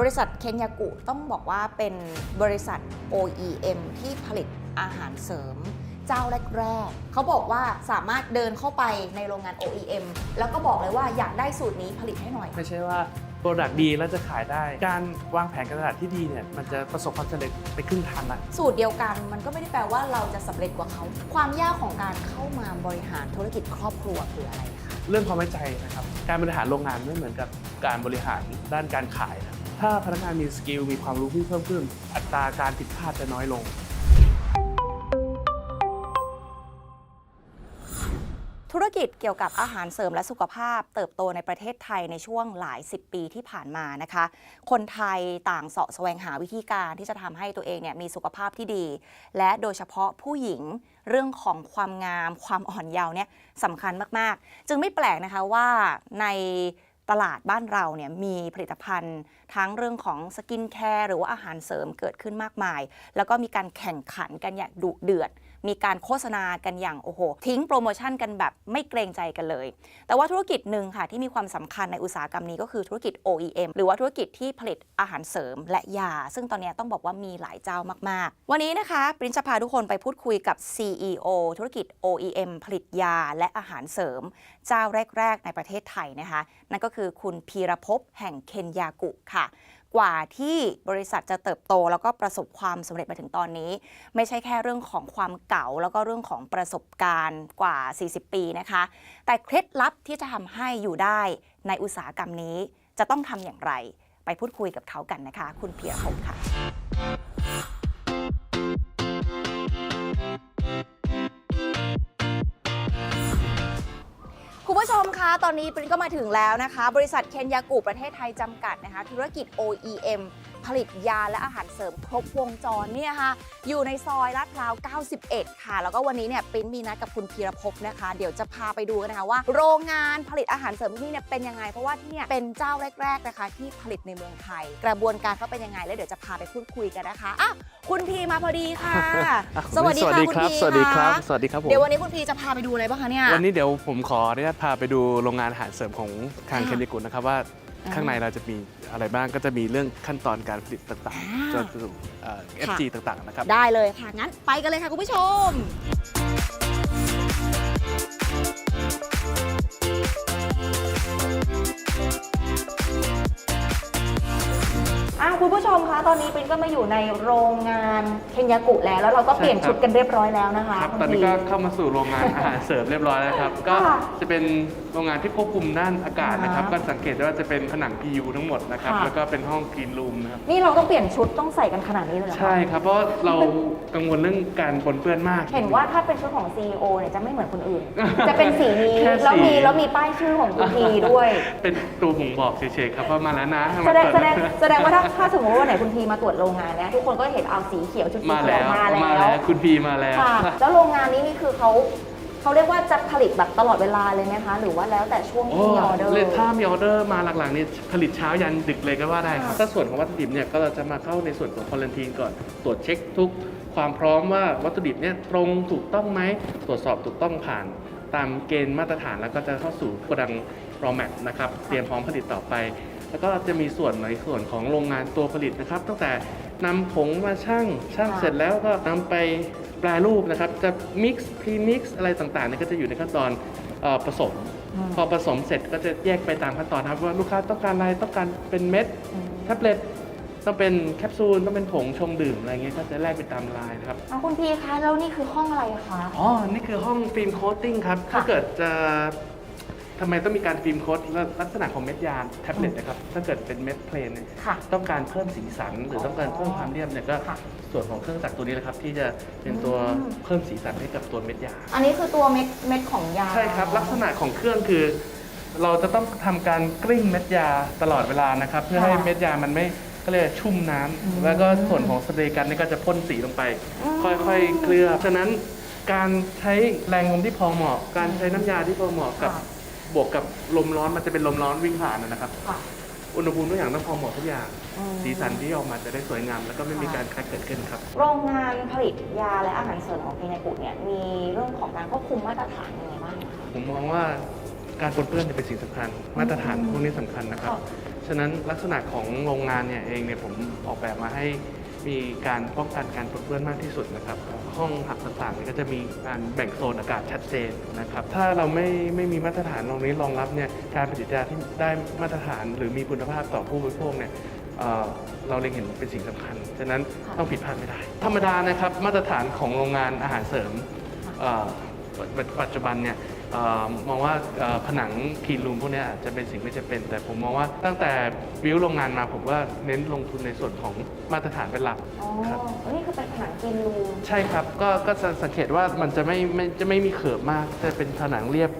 บริษัทเคนยากุต้องบอกว่าเป็นบริษัท OEM ที่ผลิตอาหารเสริม เจ้าแรกๆเขาบอกว่าสามารถเดินเข้าไปในโรงงาน OEM แล้วก็บอกเลยว่าอยากได้สูตรนี้ผลิตให้หน่อย ไม่ใช่ว่าโปรดักต์ดีแล้วจะขายได้ การวางแผนการตลาดที่ดีเนี่ยมันจะประสบความสำเร็จไปครึ่งทางละสูตรเดียวกันมันก็ไม่ได้แปลว่าเราจะสำเร็จกว่าเขา ความยากของการเข้ามาบริหารธุรกิจครอบครัวคืออะไรคะเรื่องความไว้ใจนะครับ การบริหารโรงงานไม่เหมือนกับการบริหารด้านการขายนะ ถ้าพนักงานมีสกิลมีความรู้ที่เพิ่มขึ้น อัตราการผิดพลาดจะน้อยลง ธุรกิจเกี่ยวกับอาหารเสริมและสุขภาพ เติบโตในประเทศไทยในช่วงหลาย 10 ปีที่ผ่านมานะคะ คนไทยต่างเสาะแสวงหาวิธีการที่จะทำให้ตัวเองเนี่ยมีสุขภาพที่ดี และโดยเฉพาะผู้หญิงเรื่องของความงาม ความอ่อนเยาว์เนี่ยสำคัญมาก ๆ จึงไม่แปลกนะคะว่าใน ตลาดบ้านเราเนี่ยมีผลิตภัณฑ์ ทั้งเรื่องของสกินแคร์หรือว่าอาหารเสริมเกิดขึ้นมากมาย แล้วก็มีการแข่งขันกันอย่างดุเดือด มีการโฆษณากันอย่างโอ้โห ทิ้งโปรโมชั่นกันแบบไม่เกรงใจกันเลย แต่ว่าธุรกิจหนึ่งค่ะที่มีความสำคัญในอุตสาหกรรมนี้ก็คือธุรกิจ OEM หรือว่าธุรกิจที่ผลิตอาหารเสริมและยา ซึ่งตอนนี้ต้องบอกว่ามีหลายเจ้ามาก ๆ วันนี้นะคะปรินจะพาทุกคนไปพูดคุยกับ CEO ธุรกิจ OEM ผลิตยาและอาหารเสริม เจ้าแรก ๆ ในประเทศไทยนะคะ นั่นก็คือคุณพีรภพแห่งเคนยากุค่ะ กว่าที่บริษัทจะเติบโต แล้วก็ประสบความสำเร็จมาถึงตอนนี้ ไม่ใช่แค่เรื่องของความเก่า แล้วก็เรื่องของประสบการณ์กว่า 40 ปีนะคะ แต่เคล็ดลับที่จะทำให้อยู่ได้ในอุตสาหกรรมนี้จะต้องทำอย่างไร ไปพูดคุยกับเขากันนะคะ คุณเพียรพบค่ะ ผู้ชมคะตอนนี้ปรินก็มาถึงแล้วนะคะ บริษัทเคนยากุประเทศไทยจำกัดนะคะ ธุรกิจ OEM ผลิตยาและอาหารเสริมครบวงจรเนี่ยค่ะอยู่ในซอยลาดพร้าว 91 ค่ะ แล้วก็วันนี้เนี่ยปรินมีนัดกับคุณพีรภพนะคะ เดี๋ยวจะพาไปดูกันนะคะว่า โรงงานผลิตอาหารเสริมที่นี่เนี่ยเป็นยังไง เพราะว่าที่เนี่ยเป็นเจ้าแรก ๆนะคะ ที่ผลิตในเมืองไทย กระบวนการเขาเป็นยังไงแล้วเดี๋ยวจะพาไปพูดคุยกันนะคะอะคุณพีมาพอดีค่ะ สวัสดีค่ะคุณพีสวัสดีครับะสวัสดีครับผม เดี๋ยววันนี้คุณพีจะพาไปดูอะไรบ้างคะเนี่ย วันนี้เดี๋ยวผมขออนุญาตพาไปดูโรงงานอาหารเสริมของทางค่ะเคนยากุนะครับว่าอ่า ข้างในเราจะมีอะไรบ้างก็จะมีเรื่องขั้นตอนการผลิตต่างอ่าๆจนถึงเอ่อ FG ต่างๆนะครับ ได้เลยค่ะ งั้นไปกันเลยค่ะ คุณผู้ชม อ้าวคุณผู้ชมคะตอนนี้ปินก็มาอยู่ในโรงงานเคนยากุแล้ว แล้วเราก็เปลี่ยนใช่ครับชุดกันเรียบร้อยแล้วนะคะครับณตอนนี้พีก็เข้ามาสู่โรงงานอาหารเสริมเรียบร้อยแล้วครับ ก็ค่ะจะเป็นโรงงานที่ควบคุมด้านอากาศนะครับอ่าก็สังเกตได้ว่าจะเป็นผนัง PU ทั้งหมดนะครับค่ะแล้วก็เป็นห้องคลีนรูมนะครับ นี่เราต้องเปลี่ยนชุดต้องใส่กันขนาดนี้เลยเหรอคะใช่ครับ เพราะเรากังวลเรื่องการปนเปื้อนมาก เห็นว่าถ้าเป็นชุดของ CEO เนี่ยจะไม่เหมือนคนอื่น จะเป็นสีนี้แค่สีแล้วมีแล้วมีป้ายชื่อของคุณพีด้วย เป็นตัวบ่งบอกเฉยๆครับว่ามาแล้วนะแสดงมาแสเปิดงแสดงว่าถ้าถ้าสมมติว่าวันไหนคุณพีมาตรวจโรงงานเนี่ยทุกคนก็เห็นเอาสีเขียวชุดสีมาเขียแล้ววมามาแล้แล้ววคุณพีมาแล้ว ค่ะ แล้วโรงงานนี้นี่คือเขาเขาเรียกว่าจะผลิตแบบตลอดเวลาเลยไหมคะ หรือว่าแล้วแต่ช่วงโอ้ที่มีออเดอร์ เลยถ้ามีออเดอร์มาหลังๆนี่ผลิตเช้ายันดึกเลยก็ว่าได้ครับ ค่ะ ถ้าส่วนของวัตถุดิบเนี่ยก็เราจะมาเข้าในส่วนของควอลันทีนก่อน ตรวจเช็คทุกความพร้อมว่าวัตถุดิบเนี่ยตรงถูกต้องไหม ตรวจสอบถูกต้องผ่าน ตามเกณฑ์มาตรฐานแล้วก็จะเข้าสู่โกดังรอแมทนะครับ เตรียมพร้อมผลิตต่อไป แล้วก็จะมีส่วนในส่วนของโรงงานตัวผลิตนะครับ ตั้งแต่นำผงมาชั่งชั่งค่ะ เสร็จแล้วก็นำไปแปรรูปนะครับ จะมิกซ์พรีมิกซ์อะไรต่างๆเนี่ยก็จะอยู่ในขั้นตอนเอ่อผสมอืมพอผสมเสร็จก็จะแยกไปตามขั้นตอนครับว่าลูกค้าต้องการอะไรต้องการเป็นเม็ดอืมแท็บเล็ตต้องเป็นแคปซูลต้องเป็นผงชงดื่มอะไรเงี้ยก็จะแลกไปตามลายนะครับ เอาคุณพีคะแล้วนี่คือห้องอะไรคะ อ๋อ นี่คือห้องฟิล์มโคตติ้งครับค่ะถ้าเกิดจะ ทำไมต้องมีการฟิล์มโค้ดลักษณะของเม็ดยาแท็บเล็ตนะครับ ถ้าเกิดเป็นเม็ดเพลนเนี่ยค่ะ ต้องการเพิ่มสีสันหรือต้องการเพิ่มอ๋อความเรียบเนี่ยก็ค่ะ ส่วนของเครื่องจักรตัวนี้แหละครับ ที่จะเป็นตัวอืมเพิ่มสีสันให้กับตัวเม็ดยา อันนี้คือตัวเม็ดเม็ดของยาใช่ครับ ลักษณะของเครื่องคือ เราจะต้องทำการกลิ้งเม็ดยาตลอดเวลานะครับ เพื่อให้เม็ดยามันไม่ก็เลยกชุ่มน้ำอืมแล้วก็ส่วนของสเปรย์กันนี่ก็จะพ่นสีลงไปอืมค่อยๆ เคลือบฉะนั้นการใช้แรงลมที่พอเหมาะ การใช้น้ำยาที่พอเหมาะกับค่ะ บวกกับลมร้อนมันจะเป็นลมร้อนวิ่งผ่านนะครับ ค่ะ อุณหภูมิทุกอย่างต้องพอเหมาะทุกอย่าง อืม สีสันที่ออกมาจะได้สวยงาม แล้วก็ไม่มีค่ะการคัดเกิดขึ้นครับ โรงงานผลิตยาและอาหารเสริมของเคนยากุเนี่ยมีเรื่องของการควบคุมมาตรฐานยังไงบ้างคะ ผมมองว่าการปนเปื้อนเนี่ยเป็นสิ่งสำคัญ มาตรฐานพวกนี้สำคัญนะครับ ค่ะฉฉะนั้นลักษณะของโรงงานเนี่ยเองเนี่ยผมออกแบบมาให้ มีการป้องกันการปนเปื้อนมากที่สุดนะครับ ห้องหับต่างๆเนี่ยก็จะมีการแบ่งโซนอากาศชัดเจนนะครับ ถ้าเราไม่ไม่มีมาตรฐานตรงนี้รองรับเนี่ยการผลิตยาที่ได้มาตรฐานหรือมีคุณภาพต่อผู้บริโภคเนี่ยเอ่อเราเล็งเห็นเป็นสิ่งสำคัญ ฉะนั้นต้องผิดพลาดไม่ได้ ธรรมดานะครับมาตรฐานของโรงงานอาหารเสริมเอ่อปัจปัจจุบันเนี่ย เอ่อมองว่าเอ่อผนังคีนรูมพวกเนี้ยอาจจะเป็นสิ่งไม่จำเป็น แต่ผมมองว่าตั้งแต่วิวโรงงานมาผมว่าเน้นลงทุนในส่วนของมาตรฐานเป็นหลัก อ๋อครับนี่คือเป็นผนังกินรูมใช่ครับ ก็ก็จะสังเกตว่ามันจะไม่ไม่จะไม่มีเขิบมาก จะเป็นผนังเรียบ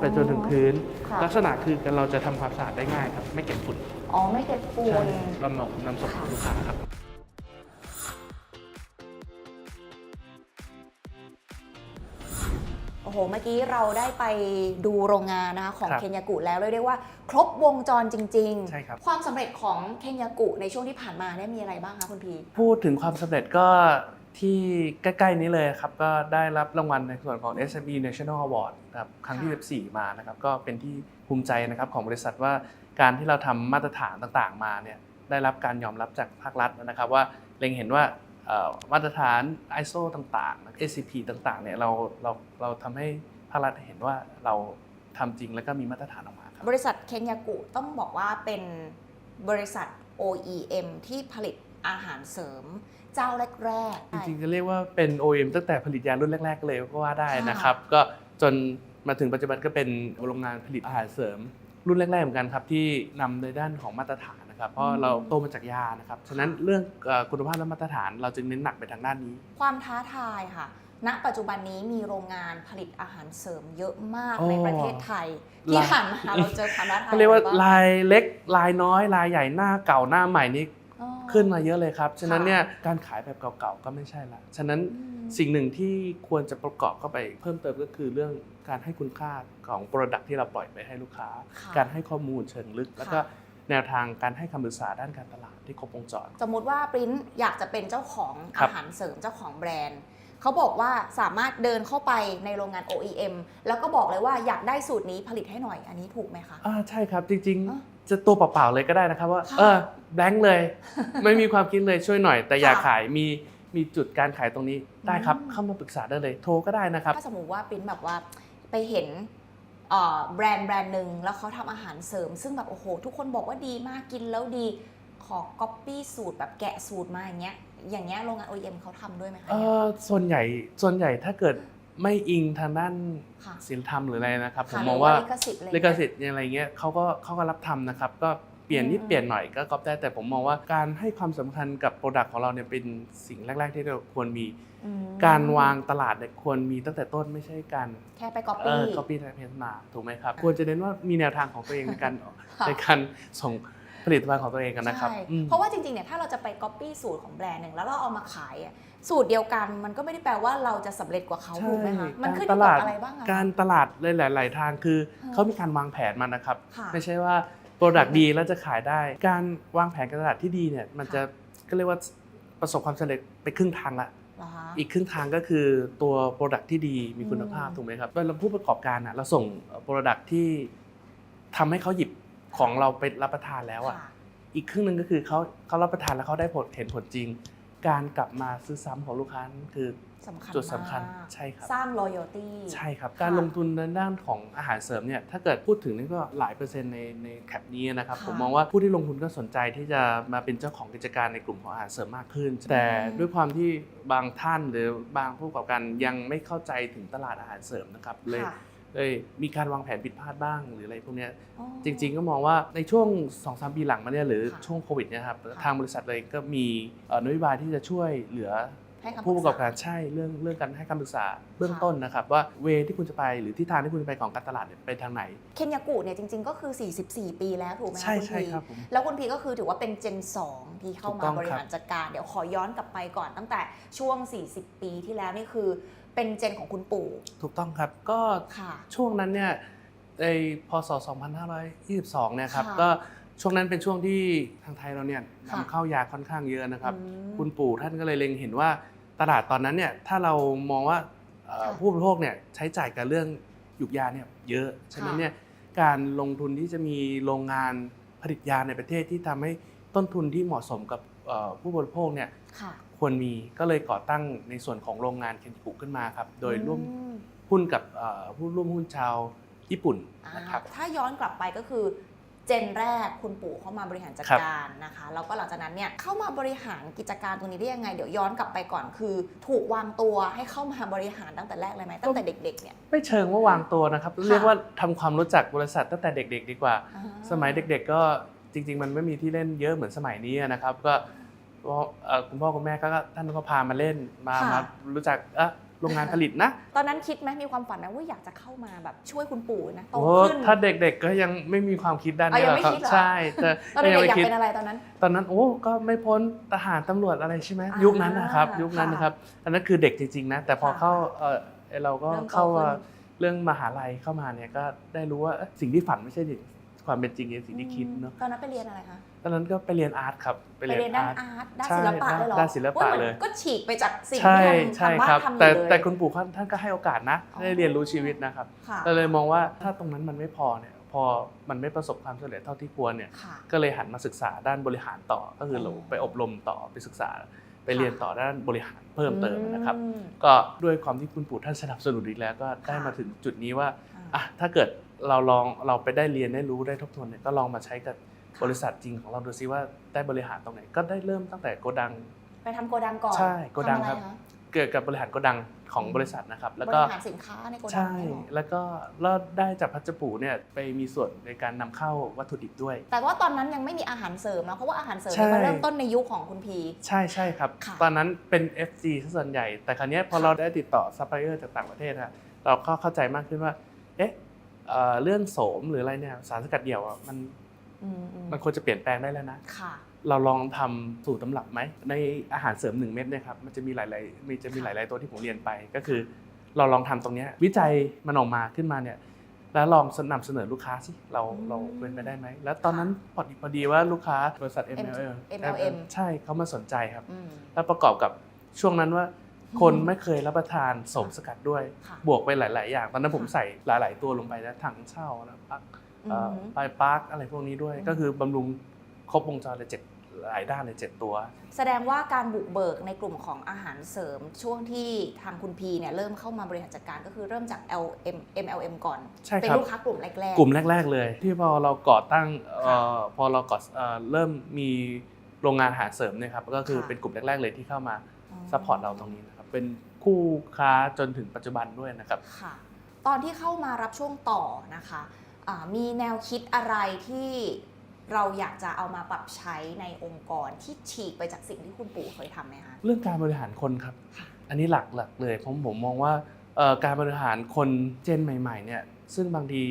ไปจนถึงพื้น ค่ะลักษณะคือเราจะทำความสะอาดได้ง่ายครับ ไม่เก็บฝุ่นอ๋อไม่เก็บปูใช่นลำนำนำส่งถึงลูกค้าครับ โอ้โห เมื่อกี้เราได้ไปดูโรงงานนะคะของครับเคนยากุแล้วเรียกได้ว่า ครบวงจรจริงๆใช่ครับ ความสำเร็จของเคนยากุในช่วงที่ผ่านมาเนี่ยมีอะไรบ้างคะคุณพี พูดถึงความสำเร็จก็ที่ใกล้ ๆ นี้เลยครับ ก็ได้รับรางวัลในส่วนของ SME National Award ครับครั้งที่ค่ะ14 มานะครับ ก็เป็นที่ภูมิใจนะครับของบริษัทว่าการที่เราทำมาตรฐานต่างๆ มาเนี่ยได้รับการยอมรับจากภาครัฐนะครับ ว่าเล็งเห็นว่าเอ่อ มาตรฐาน ISO ต่างๆ SCP ต่างๆเนี่ยเราเราเราทำให้ภาครัฐเห็นว่าเราทำจริงแล้วก็มีมาตรฐานออกมาครับบริษัทเคนยากุต้องบอกว่าเป็นบริษัท OEM ที่ผลิตอาหารเสริม เจ้าแรกๆจริงๆจะเรียกว่าเป็น OEM ตั้งแต่ผลิตยารุ่นแรก ๆ เลยก็ว่าได้นะครับ ก็จนมาถึงปัจจุบันก็เป็นโรงงานผลิตอาหารเสริม รุ่นแรกๆเหมือนกันครับที่นำในด้านของมาตรฐาน นะครับเพราะเราโตมาจากยานะครับฉะนั้นเรื่องเอ่อคุณภาพและมาตรฐานเราจึงเน้นหนักไปทางด้านนี้ ความท้าทายค่ะณปัจจุบันนี้มีโรงงานผลิตอาหารเสริมเยอะมากโอ้ในประเทศไทย ที่ลายผ่านมาเราเจอความท้าทายเขาเรียกว่าอะไบ้งลายเล็กลายน้อยลายใหญ่หน้าเก่าหน้าใหม่นี่อ๋อขึ้นมาเยอะเลยครับ ฉะนั้นค่ะเนี่ยการขายแบบเก่าๆก็ไม่ใช่ละ ฉะนั้นอืมสิ่งหนึ่งที่ควรจะประกอบเข้าไปเพิ่มเติมก็คือเรื่องการให้คุณค่าของ Product ที่เราปล่อยไปให้ลูกค้าค่ะการให้ข้อมูลเชิงลึกแล้วก็ค่ะ แนวทางการให้คำปรึกษาด้านการตลาดที่ครบวงจร สมมุติว่าปริ้นอยากจะเป็นเจ้าของครัอาบ หารเสริมเจ้าของแบรนด์ เขาบอกว่าสามารถเดินเข้าไปในโรงงาน OEM แล้วก็บอกเลยว่าอยากได้สูตรนี้ผลิตให้หน่อยอันนี้ถูกไหมคะ อ่าใช่ครับจริงอะๆ จะตัวเปล่าๆเลยก็ได้นะครับว่า ค่ะเออแบงค์เลย ไม่มีความคิดเลยช่วยหน่อย แต่อยากค่ะขายมีมีจุดการขายตรงนี้ได้ครับอืม เข้ามาปรึกษาได้เลยโทรก็ได้นะครับ ถ้าสมมติว่าปริ้นแบบว่าไปเห็นเอ่อ แบรนด์แบรนด์หนึ่งแล้วเขาทำอาหารเสริม ซึ่งแบบโอ้โห ทุกคนบอกว่าดีมากกินแล้วดีขอก๊อปปี้สูตรแบบแกะสูตรมาอย่างเงี้ยอย่างเงี้ยโรงงาน OEM เขาทำด้วยไหมคะเออส่วนใหญ่ส่วนใหญ่ถ้าเกิดไม่อิงทางด้านค่ะศิลธรรมหรืออะไรนะครับผมค่ะมองหรืว่าลิขสิทธิ์อะไรลิขสิทธิ์อะไรเงี้ยเขาก็เขาก็รับทำนะครับก็ เปลี่ยนนิดอืมเปลี่ยนหน่อยก็ก๊อปได้แต่ผมมองว่าการให้ความสำคัญกับโปรดักต์ของเราเนี่ยเป็นสิ่งแรก ๆ ที่เราควรมีอืมการวางตลาดเนี่ยควรมีตั้งแต่ต้นไม่ใช่การแค่ไปก๊อปเอปี้อ copy และ paste มาถูกไหมครับ ควรจะเน้นว่ามีแนวทางของตัวเองในการค่ะในการส่งผลิตภัณฑ์ของตัวเองกันนะครับใช่อืมเพราะว่าจริงๆ เนี่ยถ้าเราจะไปก๊อปปี้สูตรของแบรนด์หนึ่งแล้วเราเอามาขายอะสูตรเดียวกันมันก็ไม่ได้แปลว่าเราจะสำเร็จกว่าเขาใช่ถูกไหมคะมันขึ้นกาอรยู่ตกัลาบดอะไรบ้างอะการตลาดหลาย ๆ ทางคือค่ะเขามีการวางแผนมานะครับค่ะไม่ใช่ว่า โปรดักต์ดีแล้วจะขายได้ การวางแผนการตลาดที่ดีเนี่ยมันจะก็เรียกว่าประสบความสำเร็จไปครึ่งทางละเหรอคะอีกครึ่งทางก็คือตัวโปรดักต์ที่ดีมีคุณภาพอืมถูกไหมครับเวลาผู้ประกอบการอะเราส่งโปรดักต์ที่ทำให้เขาหยิบของเราไปรับประทานแล้วอะค่ะอีกครึ่งหนึ่งก็คือเขาเขารับประทานแล้วเขาได้ผลเห็นผลจริง การกลับมาซื้อซ้ำของลูกค้านั่นคือสำคัญจุดสำคัญมากใช่ครับ สร้าง loyalty ใช่ครับค่ะการลงทุนในด้านของอาหารเสริมเนี่ย ถ้าเกิดพูดถึงนี่ก็หลายเปอร์เซ็นต์ในในแคปนี้นะครับ ค่ะ ผมมองว่าผู้ที่ลงทุนก็สนใจที่จะมาเป็นเจ้าของกิจการในกลุ่มของอาหารเสริมมากขึ้น แต่อืมด้วยความที่บางท่านหรือบางผู้ประกอบการยังไม่เข้าใจถึงตลาดอาหารเสริมนะครับเลย ค่ะ เลยมีการวางแผนผิดพลาดบ้างหรืออะไรพวกเนี้ยอ๋อจริง ๆ ก็มองว่าในช่วง2-3ปีหลังมาเนี่ยหรือค่ะช่วงโควิดเนี่ยครับค่ะทางบริษัทเลยก็มีเอ่อนโยบายที่จะช่วยเหลือให้คำผู้ประกอบษการใช่เรื่องเรื่องการให้คำปรึกษาเบื้องค่ะต้นนะครับว่าเวที่คุณจะไปหรือทิศทางที่คุณจะไปของการตลาดเนี่ยไปทางไหน เคนยากุเนี่ยจริงๆ ก็คือ 44 ปีแล้วถูกไหมคะใช่คุณใช่พีครับผมแล้วคุณพีก็คือถือว่าเป็นเจน 2 ที่เข้าถูกมาต้องบริครับหารจัดการ เดี๋ยวขอย้อนกลับไปก่อนตั้งแต่ช่วง 40 ปีที่แล้วนี่คือ เป็นเจนของคุณปู่ ถูกต้องครับ ก็ค่ะช่วงนั้นเนี่ยในพศ 2522 เนี่ยครับค่ะก็ช่วงนั้นเป็นช่วงที่ทางไทยเราเนี่ยค่ะนำเข้ายาค่อนข้างเยอะนะครับอืมคุณปู่ท่านก็เลยเล็งเห็นว่าตลาดตอนนั้นเนี่ยถ้าเรามองว่าเอ่อค่ะผู้บริโภคเนี่ยใช้จ่ายกับเรื่องหยุกยาเนี่ยเยอะฉะนั้นเนี่ยการลงทุนที่จะมีโรงงานผผลิตยาในประเทศที่ทำให้ต้นทุนที่เหมาะสมกับเอ่อผู้บริโภคเนี่ย ค่ะควรมีก็เลยก่อตั้งในส่วนของโรงงานเคนจิกุขึ้นมาครับ โดยร่วมอืมหุ้นกับเอ่อผู้ร่วมหุ้นชาวญี่ปุ่นอ่านะครับถ้าย้อนกลับไปก็คือเจนแรกคุณปู่เข้ามาบริหารจัดครับการนะคะแล้วก็หลังจากนั้นเนี่ยเข้ามาบริหารกิจการตรงนี้ได้ยังไง เดี๋ยวย้อนกลับไปก่อนคือ ถูกวางตัวให้เข้ามาบริหารตั้งแต่แรกเลยไหมตั้งแต่เด็กๆเนี่ยไม่เชิงว่าวางตัวนะครับค่ะเรียกว่าทำความรู้จักบริษัทตั้งแต่เด็ก ๆ ดีกว่าอ่า สมัยเด็ก ๆ ก็จริง ๆ มันไม่มีที่เล่นเยอะเหมือนสมัยนี้นะครับ ก็พ่อเอ่อ คุณพ่อคุณแม่ก็ท่านก็พามาเล่นมามารู้จักเอะโรงงานผลิตนะ ตอนนั้นคิดไหมมีความฝันไหมว่าอยากจะเข้ามาแบบช่วยคุณปู่นะโตโอ้ขึ้นถ้าเด็กๆก็ยังไม่มีความคิดด้านนี้อ๋อยังหรอกไม่ครับคิดเหรอใช่แต่ตอนเด็กๆอยากคิดเป็นอะไรตอนนั้น ตอนนั้นโอ้ก็ไม่พ้นทหารตำรวจอะไรใช่ไหมอ่ายุยุคนั้นนะครับ ยุคนั้นค่ะนะครับอันนั้นคือเด็กจริงๆนะแต่พอค่ะเข้าเออเราก็เริ่มโตเข้าว่าขึ้นเรื่องมหาลัยเข้ามาเนี่ยก็ได้รู้ว่าเอ๊ะสิ่งที่ฝันไม่ใช่ ความเป็นจริงในสิ่งที่คิดเนาะตอนนั้นไปเรียนอะไรคะตอนนั้นก็ไปเรียนอาร์ตครับไปเรียนด้านอาร์ตด้านใช่ศิลปะเลยเหรอด้านศิลปะอุ๊หมือนเลยก็ฉีกไปจากสิ่งใช่ที่ใช่ทางบ้าครับนทำอยู่แต่เลยแต่คุณปู่ท่านท่านก็ให้โอกาสนะอ๋อได้เรียนรู้ชีวิตนะครับค่ะก็เลยมองว่าถ้าตรงนั้นมันไม่พอเนี่ยพอมันไม่ประสบความสำเร็จเท่าที่ควรเนี่ยค่ะก็เลยหันมาศึกษาด้านบริหารต่อก็คือเราอ๋อไปอบรมต่อไปศึกษาไปเรียนต่อด้านบริหารเพิ่มเติมนะครับอืมก็ด้วยความที่คุณปู่ท่านสนับสนุนอีกแล้วก็ได้ค่ะมาถึงจุดนี้ว่าอ่าอะถ้าเกิด เราลองเราไปได้เรียนได้รู้ได้ทบทวนเนี่ยก็ลองมาใช้กับค่ะบริษัทจริงของเราดูซิว่าได้บริหารตรงไหนก็ได้เริ่มตั้งแต่โกดัง ไปทำโกดังก่อนใช่โกดังทำอะไครับะเกิดกับบริหารโกดังของอืมบริษัทนะครับ แล้วบก็ริหารสินค้าในโกดังใช่เนี่ยเหรอแล้วก็แล้วได้จากพัชปูเนี่ยไปมีส่วนในการนำเข้าวัตถุดิบด้วย แต่ว่าตอนนั้นยังไม่มีอาหารเสริมนะเพราะว่าอาหารเสริมใช่เนี่ยมันเริ่มต้นในยุคของคุณพี ใช่ใช่ครับ ค่ะ ตอนนั้นเป็น FG ซะส่วนใหญ่ แต่คราวเนี้ยพอค่ะเราได้ติดต่อซัพพลายเออร์จากต่างประเทศอะเราก็เข้าใจมากขึ้นว่า เอ๊ะ เอ่อเรื่องโสมหรืออะไรเนี่ยสารสกัดเดี่ยวอะมันอืมอืมมันควรจะเปลี่ยนแปลงได้แล้วนะค่ะเราลองทำสูตรตำรับไหมในอาหารเสริม1เม็ดเนี่ยครับมันจะมีหลายๆมีจะมีหลาย ๆ ตัวที่ผมเรียนไป ก็คือ เราลองทำตรงเนี้ยวิจัยมันออกมาขึ้นมาเนี่ยแล้วลองนำเสนอลูกค้าสิเราอืมเราเป็นไปได้ไหม แล้วตอนนั้นพอดีพอดีว่าลูกค้าบริษัท M- MLM MLM ใช่เขามาสนใจครับอืมแล้วประกอบกับช่วงนั้นว่าอืม คนไม่เคยรับประทานโสมสกัดด้วยค่ะบวกไปหลาย ๆ อย่าง ตอนนั้นผมค่ะใส่หลาย ๆ ตัวลงไปนะถังเช่านะปักอืเอ่อมปลายปาร์คอะไรพวกนี้ด้วยอืมก็คือบำรุงครบวงจรเลยเจ็ดหลายด้านเลยเจ็ดตัว แสดงว่าการบุกเบิกในกลุ่มของอาหารเสริมช่วงที่ทางคุณพีเนี่ยเริ่มเข้ามาบริหารจัดการก็คือเริ่มจาก LM MLM ก่อนใช่เป็นครับลูกค้ากลุ่มแรก ๆ กลุ่มแรก ๆ เลย ที่พอเราก่อตั้งเอ่อพอเราก่อเอ่อเริ่มมีโรงงานอาหารเสริมเนี่ยครับก็คือค่ะเป็นกลุ่มแรก ๆ เลยที่เข้ามาอ๋อซัพพอร์ตเราตรงนี้นะครับ เป็นคู่ค้าจนถึงปัจจุบันด้วยนะครับ ค่ะ ตอนที่เข้ามารับช่วงต่อนะคะอ่ามีแนวคิดอะไรที่เราอยากจะเอามาปรับใช้ในองค์กรที่ฉีกไปจากสิ่งที่คุณปู่เคยทำไหมคะเรื่องการบริหารคนครับค่ะอันนี้หลักหลักเลยผมผมมองว่าเอ่อการบริหารคนเจนใหม่ๆเนี่ยซึ่งบางที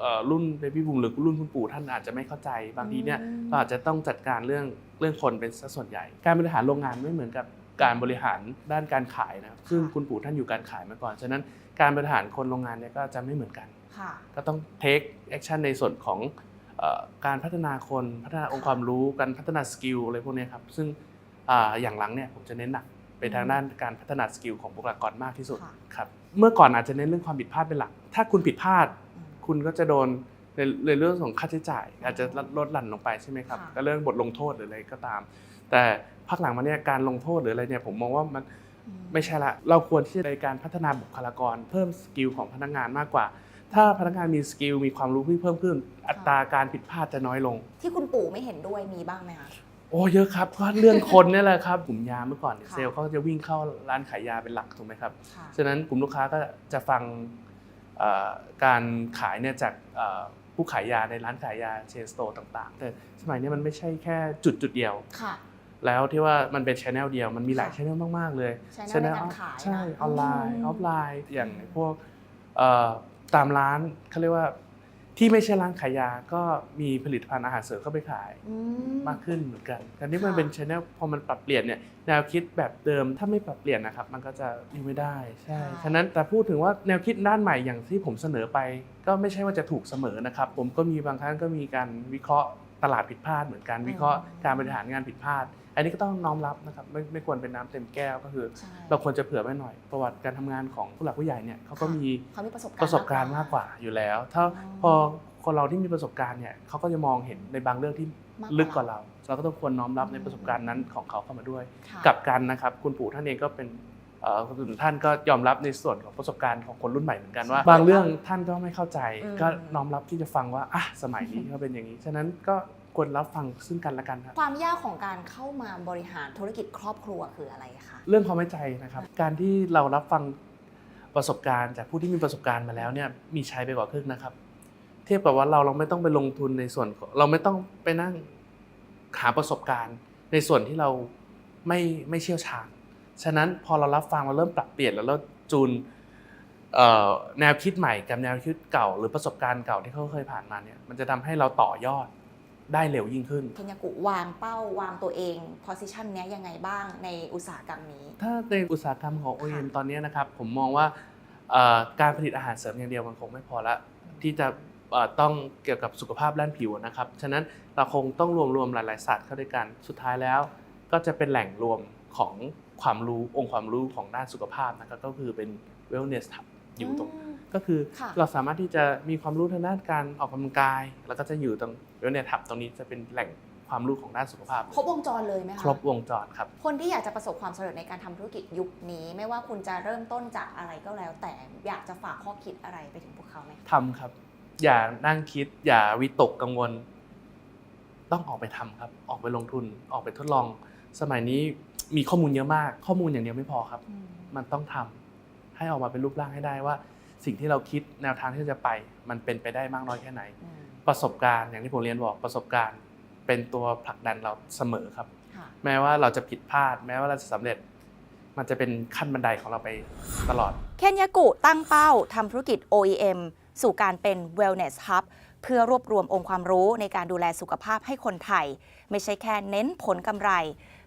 เอ่อรุ่นเบบี้บูมหรือรุ่นคุณปู่ท่านอาจจะไม่เข้าใจบางทีเนี่ยอืมเราอาจจะต้องจัดการเรื่องเรื่องคนเป็นซะส่วนใหญ่ การบริหารโรงงานไม่เหมือนกับ การบริหารด้านการขายนะครับซึ่งคุณปู่ท่านอยู่การขายมาก่อน ฉะนั้นการบริหารคนโรงงานเนี่ยก็จะไม่เหมือนกันค่ะก็ต้อง take action ในส่วนของเอ่อการพัฒนาคนพัฒนาองค์ความรู้การพัฒนาสกิลอะไรพวกเนี้ยครับซึ่งอ่าอย่างหลังเนี่ยผมจะเน้นหนักไปทางด้านการพัฒนาสกิลของบุคลากรมากที่สุดค่ะครับเมื่อก่อนอาจจะเน้นเรื่องความผิดพลาดเป็นหลัก ถ้าคุณผิดพลาดอืมคุณก็จะโดนในในเรื่องของค่าใช้จ่าย อาจจะลดหลั่นลงไปใช่ไหมครับค่ะก็เรื่องบทลงโทษหรืออะไรก็ตาม แต่พักหลังมาเนี่ยการลงโทษหรืออะไรเนี่ยผมมองว่ามันอืมไม่ใช่ละเราควรที่จะในการพัฒนาบุคลากร เพิ่มสกิลของพนักงานมากกว่า ถ้าพนักงานมีสกิลมีความรู้ที่เพิ่มขึ้น อัตราการผิดพลาดจะน้อยลง ที่คุณปู่ไม่เห็นด้วยมีบ้างไหมคะโอ้เยอะครับก็เรื่องคนเนี่ยแหละครับกลุ่มยาเมื่อก่อนเนี่ยค่ะเซลล์เขาจะวิ่งเข้าร้านขายยาเป็นหลักถูกไหมครับค่ะฉะนั้นกลุ่มลูกค้าก็จะฟังเอ่อการขายเนี่ยจากเอ่อผู้ขายยาในร้านขายยาเชนสโตร์ต่าง ๆ แต่สมัยนี้มันไม่ใช่แค่จุดจุดๆเดียวค่ะ แล้วที่ว่ามันเป็นชแนลเดียวมันมีหลายค่ะชแนลมากๆเลย channel ในการขายใช่นะออนไลน์อืมออฟไลน์อย่างพวกเอ่อตามร้านเขาเรียกว่าที่ไม่ใช่ร้านขายยาก็มีผลิตภัณฑ์อาหารเสริมเข้าไปขายอืมากขึ้นเหมือนกันแต่นี่มันค่ะเป็นชแนลพอมันปรับเปลี่ยนเนี่ยแนวคิดแบบเดิมถ้าไม่ปรับเปลี่ยนนะครับ มันก็จะอยู่ไม่ได้ใช่ค่ะฉะนั้นแต่พูดถึงว่าแนวคิดด้านใหม่อย่างที่ผมเสนอไป ก็ไม่ใช่ว่าจะถูกเสมอนะครับ ผมก็มีบางครั้งก็มีการวิเคราะห์ ตลาดผิดพลาดเหมือนกันวิเคราะห์การบริหารงานผิดพลาด อันนี้ก็ต้องน้อมรับนะครับไม่ไม่ควรเป็นน้ำเต็มแก้วก็คือใช่เราควรจะเผื่อไว้หน่อย ประวัติการทำงานของผู้หลักผู้ใหญ่เนี่ยเขาก็มีเขามีประสบการณ์ประสบการณ์มากกว่าอยู่แล้ว ถ้าอ๋อพอคนเราที่มีประสบการณ์เนี่ยเขาก็จะมองเห็นในบางเรื่องที่มากกว่าลึกกว่าเรา เราก็ต้องควรน้อมรับในประสบการณ์นั้นของเขาเข้ามาด้วยค่ะกลับกันนะครับ คุณปู่ท่านเองก็เป็นเอ่อคุณปู่ ท่านก็ยอมรับในส่วนของประสบการณ์ของคนรุ่นใหม่เหมือนกันว่า บางเรื่องท่านก็ไม่เข้าใจอืมก็น้อมรับที่จะฟังว่าอะสมัยนี้ก็เป็นอย่างนี้ ฉะนั้นก็ควรรับฟังซึ่งกันและกันครับความยากของการเข้ามาบริหารธุรกิจครอบครัวคืออะไรคะเรื่องความไว้ใจนะครับ การที่เรารับฟังประสบการณ์จากผู้ที่มีประสบการณ์มาแล้วเนี่ยมีใช้ไปกว่าครึ่งนะครับ เทียบกับว่าเราเราไม่ต้องไปลงทุนในส่วนของเราไม่ต้องไปนั่งหาประสบการณ์ ในส่วนที่เราไม่ไม่เชี่ยวชาญ ฉะนั้นพอเรารับฟังเราเริ่มปรับเปลี่ยนแล้วเราจูนเอ่อแนวคิดใหม่กับแนวคิดเก่า หรือประสบการณ์เก่าที่เขาเคยผ่านมาเนี่ยมันจะทำให้เราต่อยอดได้เร็วยิ่งขึ้นเคนยากุวางเป้าวางตัวเอง position เนี้ยยังไงบ้างในอุตสาหกรรมนี้ ถ้าในอุตสาหกรรมของ OEM ค่ะตอนนี้นะครับ ผมมองว่าเอ่อการผลิตอาหารเสริมอย่างเดียวมันคงไม่พอละที่จะเอ่อต้องเกี่ยวกับสุขภาพด้านผิวนะครับ ฉะนั้นเราคงต้องรวมรวมหลาย ๆ ศาสตร์เข้าด้วยกัน สุดท้ายแล้ว ก็จะเป็นแหล่งรวมของ ความรู้องค์ความรู้ของด้านสุขภาพนะครับก็คือเป็น wellness hub อยู่ตรงมก็คือค่ะเราสามารถที่จะมีความรู้ทางด้านการออกกำลังกาย แล้วก็จะอยู่ตรง wellness hub ตรงนี้จะเป็นแหล่งความรู้ของด้านสุขภาพ ครบวงจรเลยไหมคะครบวงจรครับ คนที่อยากจะประสบความสำเร็จในการทำธุรกิจยุคนี้ ไม่ว่าคุณจะเริ่มต้นจากอะไรก็แล้ว แต่อยากจะฝากข้อคิดอะไรไปถึงพวกเขาไหมทำครับ อย่านั่งคิด อย่าวิตกกังวล ต้องออกไปทำครับ ออกไปลงทุนออกไปทดลอง สมัยนี้ มีข้อมูลเยอะมาก ข้อมูลอย่างเดียวไม่พอครับ มันต้องทำให้ออกมาเป็นรูปร่างให้ได้ว่า สิ่งที่เราคิดแนวทางที่จะไป มันเป็นไปได้มากน้อยแค่ไหนอืมประสบการณ์อย่างที่ผมเรียนบอกประสบการณ์ เป็นตัวผลักดันเราเสมอครับค่ะแม้ว่าเราจะผิดพลาด แม้ว่าเราจะสำเร็จ มันจะเป็นขั้นบันไดของเราไปตลอด เคนยากุตั้งเป้าทำธุรกิจ OEM สู่การเป็น Wellness Hub เพื่อรวบรวมองค์ความรู้ในการดูแลสุขภาพให้คนไทย ไม่ใช่แค่เน้นผลกำไร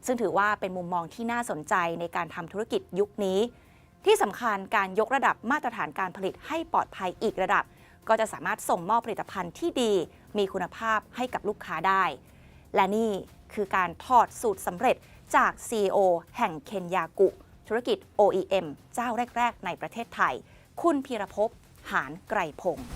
ซึ่งถือว่าเป็นมุมมองที่น่าสนใจในการทำธุรกิจยุคนี้ ที่สำคัญการยกระดับมาตรฐานการผลิตให้ปลอดภัยอีกระดับ ก็จะสามารถส่งมอบผลิตภัณฑ์ที่ดี มีคุณภาพให้กับลูกค้าได้ และนี่คือการถอดสูตรสำเร็จจาก CEO แห่งเคนยากุ ธุรกิจ OEM เจ้าแรก ๆ ในประเทศไทย คุณพีรภพหานไกรพงศ์